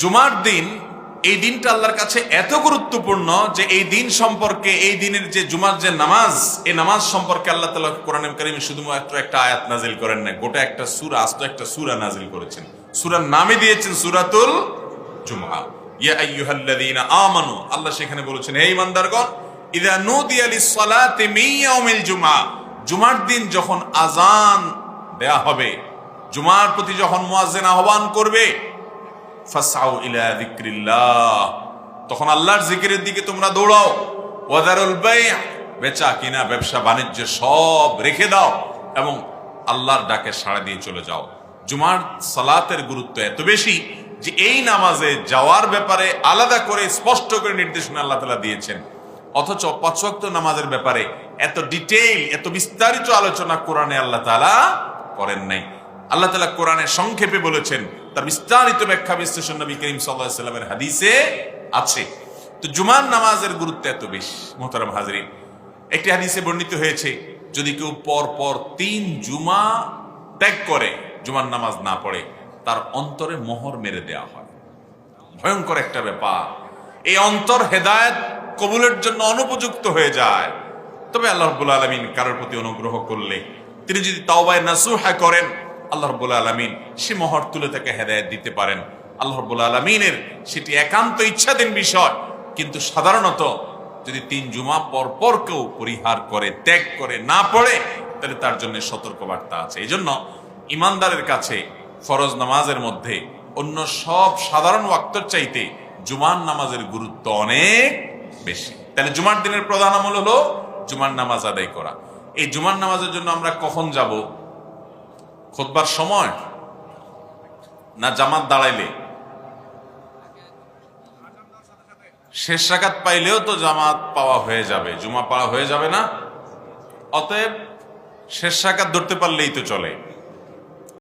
জুমার দিন, এই দিনটা আল্লাহর কাছে এত গুরুত্বপূর্ণ যে এই দিন সম্পর্কে, এই দিনের যে জুমার যে নামাজ, এই নামাজ সম্পর্কে আল্লাহ তালা কোরআন করিম শুধুমাত্র একটা আয়াত নাজিল করেন না গোটা একটা সুরা, আস্ত একটা সুরা নাজিল করেছেন। সুরার নামে দিয়েছেন সুরাতুল জুমা আমানু, আল্লাহ সেখানে বলেছেন, হে ইদা জুমার দিন যখন আজান দেয়া হবে, জুমার প্রতি যখন আহ্বান করবে তখন আল্লাহর জিকিরের দিকে তোমরা দৌড়াও। ওয়াদারুল বেচা কিনা, ব্যবসা বাণিজ্য সব রেখে দাও এবং আল্লাহর ডাকে সাড়া দিয়ে চলে যাও। জুমার সালাতের গুরুত্ব এত বেশি যে এই নামাজে যাওয়ার ব্যাপারে আলাদা করে স্পষ্ট করে নির্দেশনা আল্লাহ তালা দিয়েছেন। অথচ পাঁচ ওয়াক্ত নামাজের ব্যাপারে এত ডিটেইল, এত বিস্তারিত আলোচনা কোরআনে আল্লাহ তালা করেন নাই। আল্লাহ তালা কোরআনে সংক্ষেপে বলেছেন তার বিস্তারিত ব্যাখ্যা বিশ্লেষণ নবী করিম সাল্লামের হাদিসে আছে। তো জুমার নামাজের গুরুত্ব এত বেশি, মোহতারাম হাজরিন। একটি হাদিসে বর্ণিত হয়েছে, যদি কেউ পর পর তিন জুমা ত্যাগ করে, জুমার নামাজ না পড়ে, তার অন্তরে মোহর মেরে দেওয়া হয়। ভয়ঙ্কর একটা ব্যাপার। এই অন্তর হেদায়েত কবুলের জন্য অনুপযুক্ত হয়ে যায়। তবে আল্লাহ আলমিন কারোর প্রতি অনুগ্রহ করলে, তিনি যদি তাওবায় নাসুহা করেন আল্লাহ রব্বুল আলমিন সে মহর তুলে তাকে হেদায়েত দিতে পারেন। আল্লাহ রব্বুল আলমিনের সেটি একান্ত ইচ্ছাধীন বিষয়। কিন্তু সাধারণত যদি তিন জুমা পর পর কেউ পরিহার করে, ত্যাগ করে না পড়ে, তাহলে তার জন্য সতর্কবার্তা আছে। এই জন্য ইমানদারের কাছে ফরজ নামাজের মধ্যে অন্য সব সাধারণ ওয়াক্তর চাইতে জুমার নামাজের গুরুত্ব অনেক বেশি। তাহলে জুমার দিনের প্রধান আমল হলো জুমার নামাজ আদায় করা। এই জুমার নামাজের জন্য আমরা কখন যাব? খোদবার সময় না জামাত দাঁড়াইলে? শেষ রাখাত পাইলেও তো জামাত পাওয়া হয়ে যাবে, জুমা পাওয়া হয়ে যাবে না। অতএব শেষ রাখাত ধরতে পারলেই তো চলে।